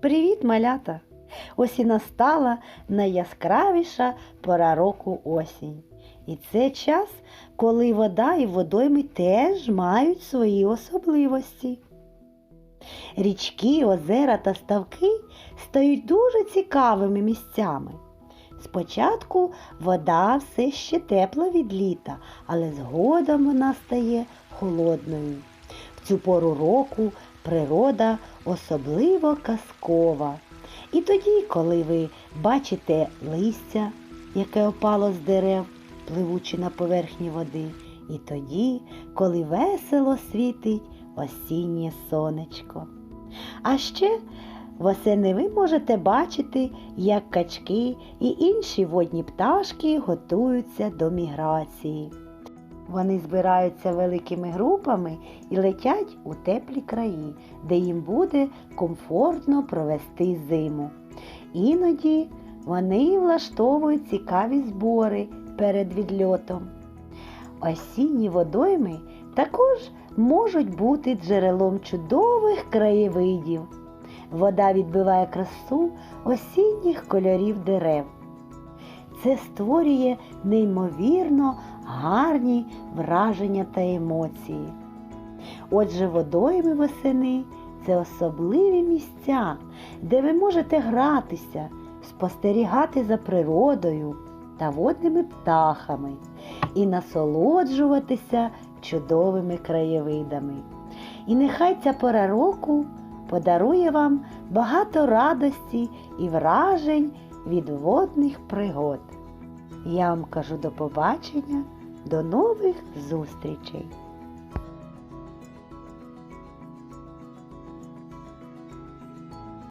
Привіт, малята! Ось і настала найяскравіша пора року осінь. І це час, коли вода і водойми теж мають свої особливості. Річки, озера та ставки стають дуже цікавими місцями. Спочатку вода все ще тепла від літа, але згодом вона стає холодною. В цю пору року природа особливо казкова. І тоді, коли ви бачите листя, яке опало з дерев, пливучи на поверхні води, і тоді, коли весело світить осіннє сонечко. А ще восени ви можете бачити, як качки і інші водні пташки готуються до міграції. Вони збираються великими групами і летять у теплі краї, де їм буде комфортно провести зиму. Іноді вони влаштовують цікаві збори перед відльотом. Осінні водойми також можуть бути джерелом чудових краєвидів. Вода відбиває красу осінніх кольорів дерев. Це створює неймовірно гарні враження та емоції. Отже, водойми восени це особливі місця, де ви можете гратися, спостерігати за природою та водними птахами і насолоджуватися чудовими краєвидами. І нехай ця пора року подарує вам багато радості і вражень від водних пригод. Я вам кажу до побачення, до нових зустрічей!